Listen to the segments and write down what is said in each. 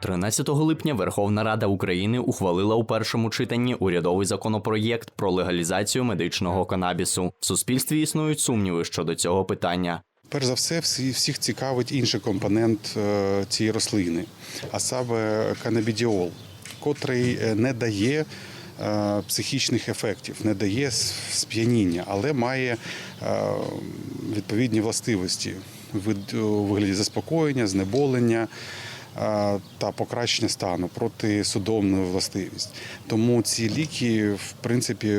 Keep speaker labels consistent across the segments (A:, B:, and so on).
A: 13 липня Верховна Рада України ухвалила у першому читанні урядовий законопроєкт про легалізацію медичного канабісу. В суспільстві існують сумніви щодо цього питання.
B: Перш за все, всі, всіх цікавить інший компонент е, цієї рослини, а саме канабідіол, котрий е, не дає е, психічних ефектів, не дає сп'яніння, але має відповідні властивості у вигляді заспокоєння, знеболення. Е, Та покращення стану протисудомну властивість. Тому ці ліки, в принципі,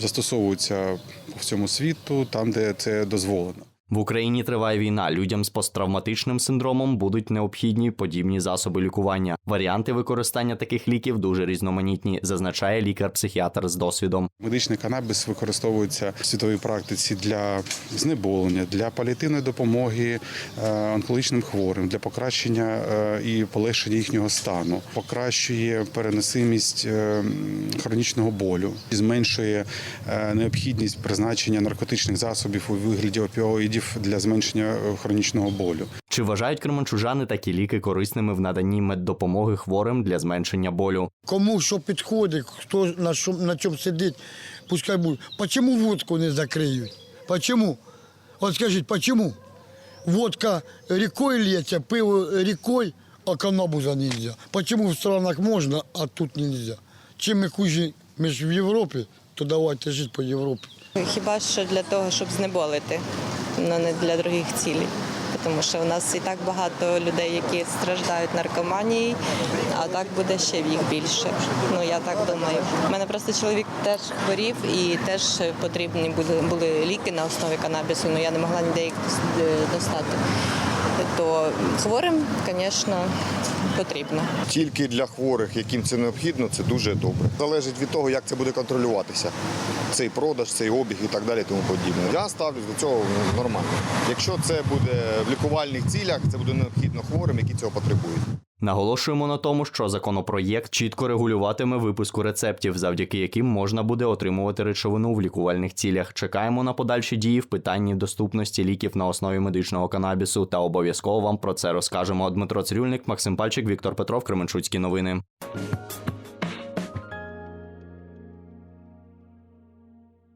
B: застосовуються по всьому світу, там, де це дозволено.
A: В Україні триває війна. Людям з посттравматичним синдромом будуть необхідні подібні засоби лікування. Варіанти використання таких ліків дуже різноманітні, зазначає лікар-психіатр з досвідом.
B: Медичний канабіс використовується в світовій практиці для знеболення, для паліативної допомоги е, онкологічним хворим, для покращення е, і полегшення їхнього стану, покращує переносимість е, хронічного болю, зменшує необхідність призначення наркотичних засобів у вигляді опіоїдів для зменшення е, хронічного болю.
A: Чи вважають кременчужани такі ліки корисними в наданні меддопомоги хворим для зменшення болю?
C: Кому що підходить, хто на, що, на чому сидить, пускай буде. Почему водку не закриють? Почему? От скажіть, почему? Водка рікою лється, пиво рікою, а канабуза нельзя. Почему в странах можна, а тут нельзя? Чим ми хуже, ми ж в Європі, то давайте жити по Європі.
D: Хіба що для того, щоб знеболити, але не для других цілей. Тому що у нас і так багато людей, які страждають наркоманією, а так буде ще їх більше. Ну я так думаю. У мене просто чоловік теж хворів і теж потрібні були, ліки на основі канабісу, але я не могла ніде їх достати. То хворим, звісно, потрібно.
E: Тільки для хворих, яким це необхідно, це дуже добре. Залежить від того, як це буде контролюватися. Цей продаж, цей обіг і так далі, тому подібне. Я ставлюсь до цього нормально. Якщо це буде в лікувальних цілях, це буде необхідно хворим, які цього потребують.
A: Наголошуємо на тому, що законопроєкт чітко регулюватиме випуску рецептів, завдяки яким можна буде отримувати речовину в лікувальних цілях. Чекаємо на подальші дії в питанні доступності ліків на основі медичного канабісу та обов'язково вам про це розкажемо. Дмитро Цирюльник, Максим Пальчик, Віктор Петров, Кременчуцькі новини.